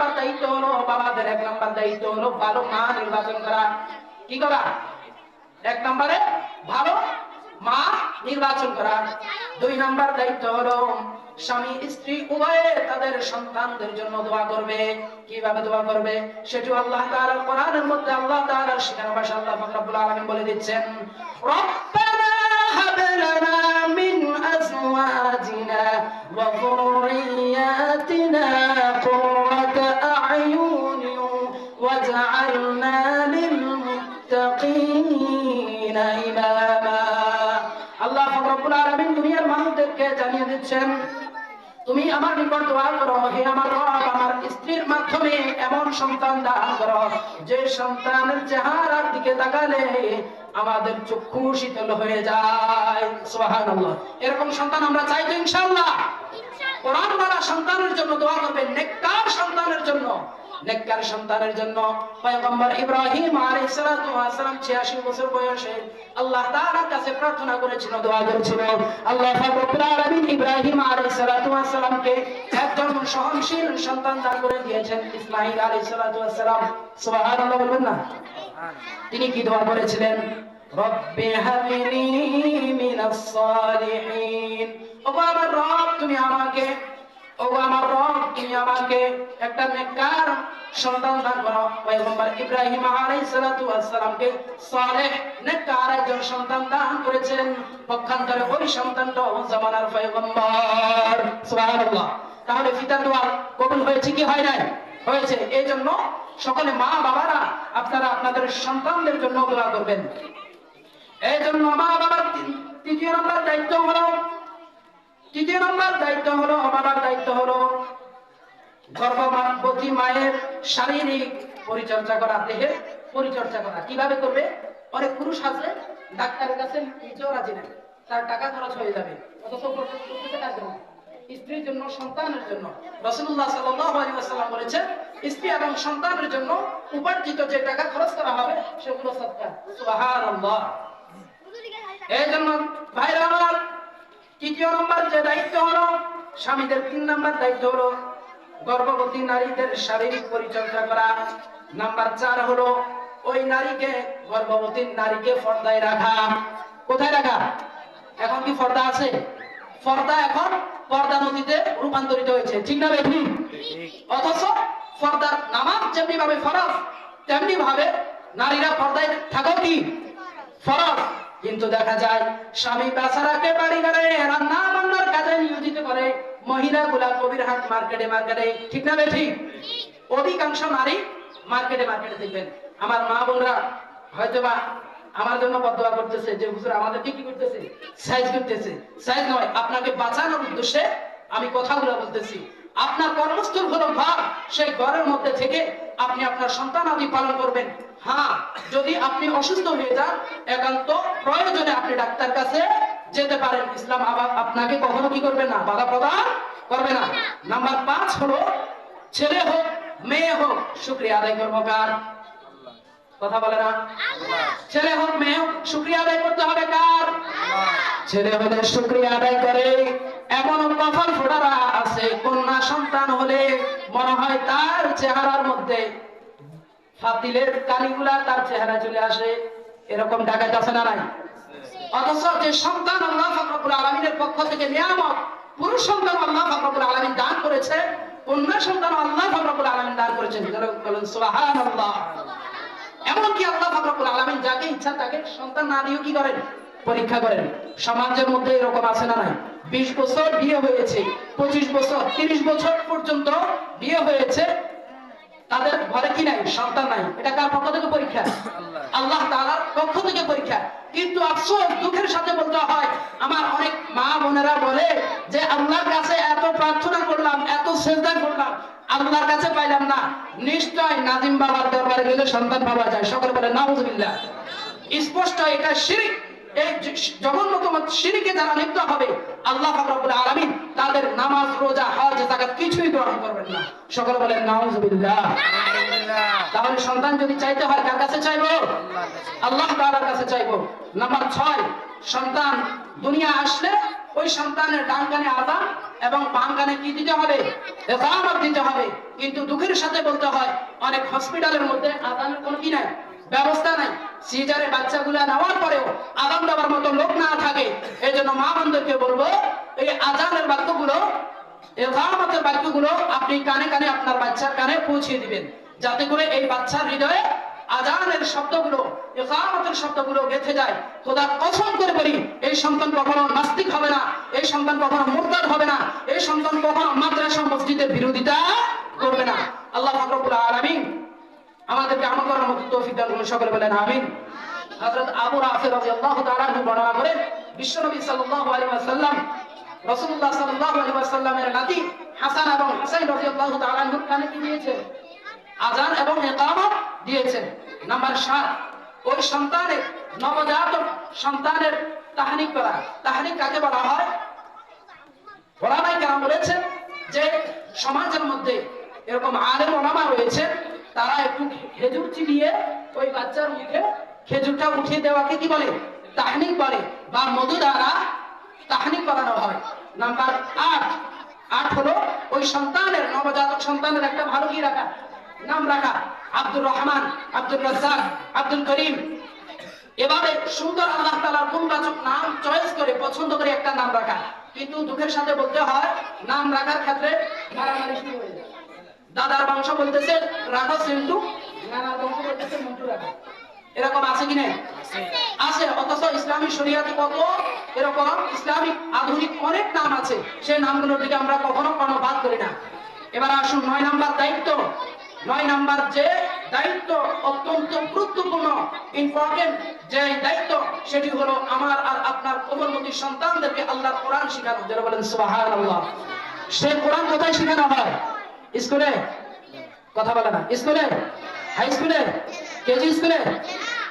Number দায়িত্ব হলো, বাবাদের এক নাম্বার দায়িত্ব হলো ভালো মা নির্বাচন করা। কি করা? এক নম্বরে ভালো মা নির্বাচন করা। দুই নাম্বার দায়িত্ব হলো, স্বামী, স্ত্রী উভয়ে তাদের সন্তানদের জন্য দোয়া করবে। কীভাবে দোয়া করবে? সেটি আল্লাহ তাআলার কোরআনের মধ্যে আল্লাহ তাআলার শিখানো ভাষা আল্লাহ পাক রব্বুল আলামিন বলে দিচ্ছেন, রব্বানা হাব লানা মিন আজওয়াজিনা ওয়া যুররিয়াতিনা লিল মুত্তাকিনা ইমামা আল্লাহ রব্বুল আলামিন দুনিয়ার মানুষদেরকে জানিয়ে দিচ্ছেন, তুমি আমার নিকট দোয়া করো, হে আমার রব, আমার স্ত্রীর মাধ্যমে এমন সন্তান দান করো, যে সন্তানের চেহারার দিকে তাকালে আমাদের চক্ষু শীতল হয়ে যায়। সুবহানাল্লাহ। এরকম সন্তান আমরা চাই তো ইনশাআল্লাহ। সন্তানের জন্য দোয়া নেককার সন্তানের জন্য। নেককার সন্তানের জন্য পয়গম্বর ইব্রাহিম সালাম 86 বছর বয়সে আল্লাহ তাআলার কাছে প্রার্থনা করেছিল, দোয়া করেছিল। আল্লাহ আলামিন ইব্রাহিম সালামকে একজন সহনশীল সন্তান দান করে দিয়েছেন, ইসমাঈল সালাম। সুবহানাল্লাহ বলবেন না? তিনি কি দোয়া করেছিলেন? রব্বি হাবলি মিনাস সালিহিন। আমার রব, তুমি আমাকে আমার রব, তুমি আমাকে একটা সন্তান দান করো। পয়গম্বর ইব্রাহিম আলাইহিস সালাতু ওয়াস সালামকে সালেহ একজন সন্তান দান করেছেন। পক্ষান্তরে ওই সন্তানটা জামানার পয়গম্বর। সুবহানাল্লাহ। তাহলে পিতার দোয়া কবুল হয়েছে কি হয় নাই? হয়েছে। এই জন্য সকলে মা বাবারা আপনারা আপনাদের সন্তানদের জন্য দোয়া করবেন। এই জন্য মা বাবার তৃতীয় নম্বর দায়িত্ব হলো তৃতীয় নম্বর দায়িত্ব হলো দায়িত্ব হলো। গর্ভবতী মায়ের শারীরিক পরিচর্যা করা দেহের পরিচর্যা করা। কীভাবে করবে? অনেক পুরুষ আছে ডাক্তারের কাছে নিজেও রাজি তার টাকা খরচ হয়ে যাবে। অথচ করতেছে কার জন্য? স্ত্রীর জন্য সন্তানের জন্য। আলাইহি ওয়াসাল্লাম বলেছেন স্ত্রী এবং সন্তানের জন্য উপার্জিত যে টাকা খরচ করা হবে সেগুলো সুবহানাল্লাহ। এই জন্য ভাইরা আমার তৃতীয় নম্বর যে দায়িত্ব হলো, স্বামীদের তিন নম্বর দায়িত্ব হলো গর্ভবতী নারীদের শারীরিক পরিচর্যা করা। নাম্বার চার হলো ওই নারীকে, গর্ভবতী নারীকে পর্দায় রাখা। কোথায় রাখা? এখন কি পর্দা আছে? পর্দা এখন পর্দা নদীতে রূপান্তরিত হয়েছে। ঠিক না ভাই অথচ পর্দার নামাজ যেমনি ভাবে ফরজ তেমনি ভাবে নারীরা পর্দায় থাকো কি? ফরজ। কিন্তু দেখা যায়, স্বামী বেচারাকে বাড়ি ঘরে রান্না বান্নার কাজে নিয়োজিত করে। মহিলা গুলা কবির হাট মার্কেটে মার্কেটে, ঠিক না বে ঠিক অধিকাংশ নারী মার্কেটে মার্কেটে দেখবেন। আমার মা বোনরা হয়তোবা আমার জন্য বদয়া করতেছে, যে হুজুর আমাদেরকে কি করতেছে? সাইজ করতেছে। সাইজ নয়, আপনাকে বাঁচানোর উদ্দেশ্যে আমি কথাগুলো বলতেছি। আপনার কর্মস্থল হলো ঘর, সেই ঘরের মধ্যে থেকে আপনি আপনার সন্তান আদি পালন করবেন। হ্যাঁ যদি আপনি অসুস্থ হয়ে যান একান্ত প্রয়োজনে আপনি ডাক্তার কাছে যেতে পারেন। ইসলাম আবার আপনাকে কখনো কি করবে না? বাধা প্রদান করবে না। নাম্বার পাঁচ হলো ছেলে হোক মেয়ে হোক শুক্রিয়া আদায় করব কার? কথা বলে না? ছেলে হোক মেয়ে হোক শুক্রিয়া আদায় করতে হবে কার? ছেলে হলে শুক্রিয়া আদায় করে। এমন কপাল ফোড়ারা আছে। কন্যা সন্তান হলে মনে হয় তার চেহারার মধ্যে ফাতিলের কালিগুলা তার চেহারা চলে আসে। এরকম ডাকাত আছে না নাই? অথচ যে সন্তান আল্লাহ আলমিনের পক্ষ থেকে নিয়ামত, পুরুষ সন্তান আল্লাহ ফাকরুল আলমিন দান করেছে, কন্যা সন্তান আল্লাহ ফাকরুল আলমিন দান করেছেন। এমনকি আল্লাহ ফাকরুল আলমিন যাকে ইচ্ছা তাকে সন্তান না দিয়েও কি করেন? পরীক্ষা করেন। সমাজের মধ্যে এরকম আছে না নাই? বিশ বছর বিয়ে হয়েছে, পঁচিশ বছর, তিরিশ বছর পর্যন্ত বিয়ে হয়েছে। তাদের ঘরে কি নাই? সন্তান নাই। এটা কার পক্ষ থেকে পরীক্ষা? আল্লাহ তাআলার পক্ষ থেকে পরীক্ষা। কিন্তু আফসোস, দুঃখের সাথে বলতে হয়, আমার অনেক মা বোনেরা বলে যে, আল্লাহর কাছে এত প্রার্থনা করলাম, এত সেজদা করলাম, আল্লাহর কাছে পাইলাম না। নিশ্চয় নাজিম বাবার দরবারে গেলে সন্তান পাওয়া যায়। সকলে বলে, নাউজুবিল্লাহ। স্পষ্ট, এটা শিরিক। এই জঘন্যতম যারা লিপ্ত হবে আল্লাহ আলামিন তাদের নামাজ রোজা হজ যাকাত কিছুই গ্রহণ করবেন না। সকলে বলেন নাউজুবিল্লাহ। তাহলে সন্তান যদি চাইতে হয় কার কাছে চাইব? আল্লাহ তাআলার কাছে চাইব। নাম্বার ছয় সন্তান দুনিয়া আসলে ওই সন্তানের ডান কানে আজান এবং বাম কানে কি দিতে হবে? একামত দিতে হবে। কিন্তু দুঃখের সাথে বলতে হয় অনেক হসপিটালের মধ্যে আজানের কোনো কি নাই? ব্যবস্থা নাই। সিজারে বাচ্চাগুলা নেওয়ার পরেও আদান দেওয়ার মতো লোক না থাকে। এই জন্য মা বন্ধুকে বলব, এই আজানের বাক্যগুলো একামতের বাক্যগুলো আপনি কানে কানে আপনার বাচ্চার কানে পৌঁছে দিবেন। যাতে করে এই বাচ্চার হৃদয়ে আজানের শব্দগুলো একামতের শব্দগুলো গেঁথে যায়। খোদা কসম করে বলি, এই সন্তান কখনো নাস্তিক হবে না, এই সন্তান কখনো মুরতাদ হবে না, এই সন্তান কখনো মাদ্রাসা, মসজিদের বিরোধিতা করবে না। আল্লাহ ফাকরুল আলামিন আমাদেরকে আমল করার মতো তৌফিক দান করুন, সকলে বলেন আমিন। হযরত আবু রাফি রাদিয়াল্লাহু তাআলা আনহু বর্ণনা করেন বিশ্বনবী সাল্লাল্লাহু আলাইহি ওয়াসাল্লাম, রাসূলুল্লাহ সাল্লাল্লাহু আলাইহি ওয়াসাল্লামের নাতি হাসান এবং হুসাইন রাদিয়াল্লাহু তাআলা আনহুর কানে কি দিয়েছেন আজান এবং ইকামত দিয়েছেন নাম্বার 7 ওই সন্তানের নবজাতক সন্তানের তাহনিক করা। তাহনিক কাকে বলা হয়? ওলামাই কেরাম বলেছেন যে সমাজের মধ্যে এরকম আলেম ওলামা রয়েছে তারা একটু খেজুর চিবিয়ে ওই বাচ্চার মুখে খেজুরটা উঠিয়ে দেওয়াকে কি বলে? তাহনিক বলে বা মধু দ্বারা তাহনিক করানো হয়। নাম্বার আট। আট হলো ওই সন্তানের, নবজাতক সন্তানের একটা ভালো কি রাখা? নাম রাখা। আব্দুর রহমান আব্দুল রাজ্জাক, আব্দুল করিম। এভাবে সুন্দর আল্লাহ তালার গুণবাচক নাম চয়েস করে, পছন্দ করে একটা নাম রাখা। কিন্তু দুঃখের সাথে বলতে হয়, নাম রাখার ক্ষেত্রে মারামারি শুরু হয়ে দাদার বংশ বলতেছে, রাখো সিন্টু নানার বংশ বলতেছে মন্টু রাখো এরকম আছে কি নেই? আছে, অথচ ইসলামী শরিয়াতে কত? এরকম ইসলামিক আধুনিক অনেক নাম আছে। সেই নামগুলোর দিকে আমরা কখনো কর্ণপাত করি না। এবার আসুন, নয় নাম্বার দায়িত্ব। নয় নাম্বার যে দায়িত্ব অত্যন্ত গুরুত্বপূর্ণ ইম্পর্টেন্ট যে দায়িত্ব, সেটি হলো আমার আর আপনার কোমলমতি সন্তানদেরকে আল্লাহর কোরআন শেখানো যারা বলেন, সুবহানাল্লাহ। সে কোরআন কোথায় শেখানো হয়? স্কুলে? কথা বলে না। স্কুলে? হাই স্কুলে? কেজি স্কুলে?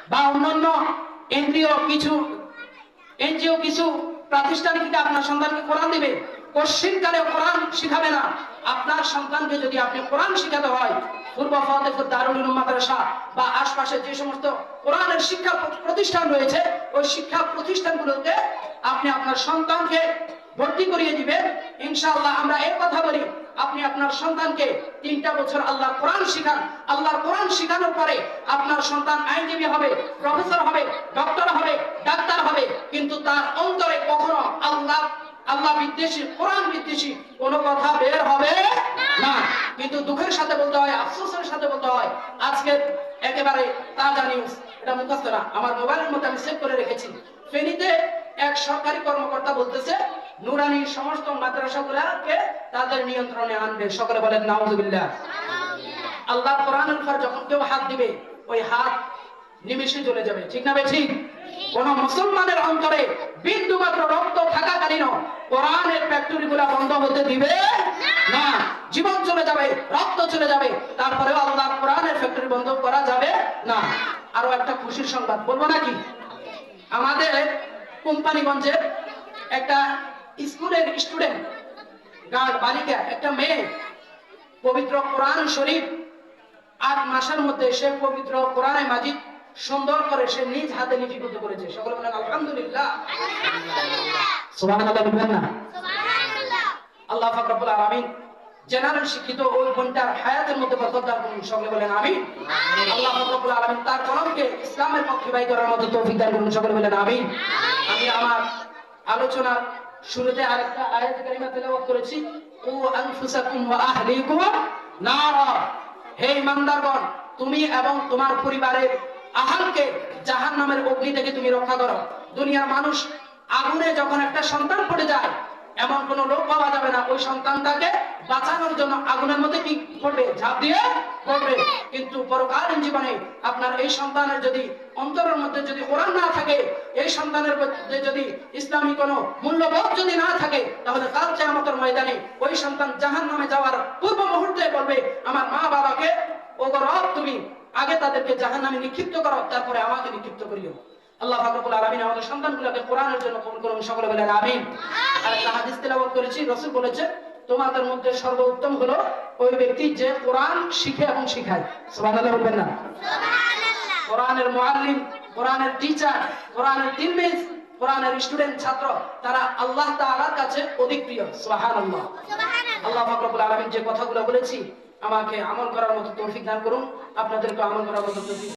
বা অন্যান্য এনজিও কিছু? এনজিও কিছু প্রাতিষ্ঠানিক থেকে আপনার সন্তানকে কোরআন দিবে? কোশ্চিনকালে কোরআন শিখাবে না। আপনার সন্তানকে যদি আপনি কোরআন শিখাতে হয়, পূর্ব ফতেপুর দারুল মাদ্রাসা বা আশপাশে যে সমস্ত কোরআনের শিক্ষা প্রতিষ্ঠান রয়েছে, ওই শিক্ষা প্রতিষ্ঠানগুলোতে আপনি আপনার সন্তানকে ভর্তি করিয়ে দিবেন। ইনশাআল্লাহ আমরা এই কথা বলি। আপনি আপনার সন্তানকে তিনটা বছর আল্লাহর কোরআন শিখান। আল্লাহর কোরআন শিখানোর পরে আপনার সন্তান আইনজীবী হবে, প্রফেসর হবে, ডক্টর হবে, ডাক্তার হবে, কিন্তু তার অন্তরে কখনো আল্লাহ আল্লাহ বিদ্বেষী, কোরআন বিদ্বেষী কোনো কথা বের হবে না। কিন্তু দুঃখের সাথে বলতে হয়, আফসোসের সাথে বলতে হয়, আজকে একেবারে তাজা নিউজ এটা মুখস্থ না। আমার মোবাইলের মধ্যে আমি সেভ করে রেখেছি। ফেনীতে এক সরকারি কর্মকর্তা বলতেছে নুরানি সমস্ত মাদ্রাসাগুলোকে তাদের নিয়ন্ত্রণে আনবে। সকলে বলেন নাউজুবিল্লাহ। আল্লাহ কোরআনের উপর যখন কেউ হাত দিবে ওই হাত নিমিষে চলে যাবে। ঠিক না ভাই কোন মুসলমানের অন্তরে বিন্দু মাত্র রক্ত থাকাকালীন কোরআনের ফ্যাক্টরি গুলা বন্ধ হতে দিবে না। জীবন চলে যাবে রক্ত চলে যাবে তারপরে আল্লাহ কোরআনের ফ্যাক্টরি বন্ধ করা যাবে না। আরও একটা খুশির সংবাদ বলব নাকি? আমাদের কোম্পানিগঞ্জে একটা স্কুলের স্টুডেন্ট গার্ড বালিকা একটা মেয়ে পবিত্র কোরআন শরীফ। আট মাসের মধ্যে সে পবিত্র কোরআনে মাজিদ সুন্দর করে সে নিজ হাতে লিপিবদ্ধ করেছে। সকলে বলেন আলহামদুলিল্লাহ। সুবহানাল্লাহ। বলবেন না? আল্লাহ ফাকরাবুল আলামিন জেনারেল শিক্ষিত ওই বোনটার হায়াতের মধ্যে বরকত দান করুন। সকলে বলেন আমিন। আল্লাহ ফাকরাবুল আলামিন তার কলমকে ইসলামের পক্ষে বাই করার মতো তৌফিক দান করুন সকলে বলেন আমিন। আমি আমার আলোচনার শুরুতে আরেকটা আয়াত কারিমা তেলাওয়াত করেছি। ও আনফুসাকুম ওয়া আহলিকুম নারা। হে ইমানদারগণ তুমি এবং তোমার পরিবারের আহালকে জাহান্নামের অগ্নি থেকে তুমি রক্ষা করো। দুনিয়ার মানুষ আগুনে যখন একটা সন্তান পড়ে যায় এমন কোন লোক পাওয়া যাবে না। ওই সন্তানটাকে বাঁচানোর জন্য আগুনের মধ্যে কি করবে? ঝাঁপ দিয়ে করবে। কিন্তু পরকালীন জীবনে আপনার এই সন্তানের যদি অন্তরের মধ্যে যদি কোরআন না থাকে, এই সন্তানের মধ্যে যদি ইসলামী কোনো মূল্যবোধ যদি না থাকে, তাহলে কাল কেয়ামতের ময়দানে ওই সন্তান জাহান নামে যাওয়ার পূর্ব মুহূর্তে বলবে, আমার মা বাবাকে ও রব, তুমি আগে তাদেরকে জাহান নামে নিক্ষিপ্ত করো, তারপরে আমাকে নিক্ষিপ্ত করিও। আল্লাহ ফাকরুল আলামিন আমাদের সন্তানগুলোকে কোরআনের জন্য কবুল করুন সকলে বলেন আমিন। আর একটা হাদিস তেলাওয়াত করেছি রাসূল বলেছে তোমাদের মধ্যে সর্বোত্তম হলো ওই ব্যক্তি যে কোরআন শিখে এবং শিখায়। সুবহানাল্লাহ বলবেন না? কোরআনের মুআল্লিম কোরআনের টিচার কোরআনের তিলমিজ কোরআনের স্টুডেন্ট ছাত্র তারা আল্লাহ তাআলার কাছে অধিক প্রিয়। সুবহানাল্লাহ। আল্লাহ পাক রব্বুল আলামিন যে কথাগুলো বলেছি আমাকে আমল করার মতো তৌফিক দান করুন। আপনাদেরকে আমল করার মতো তৌফিক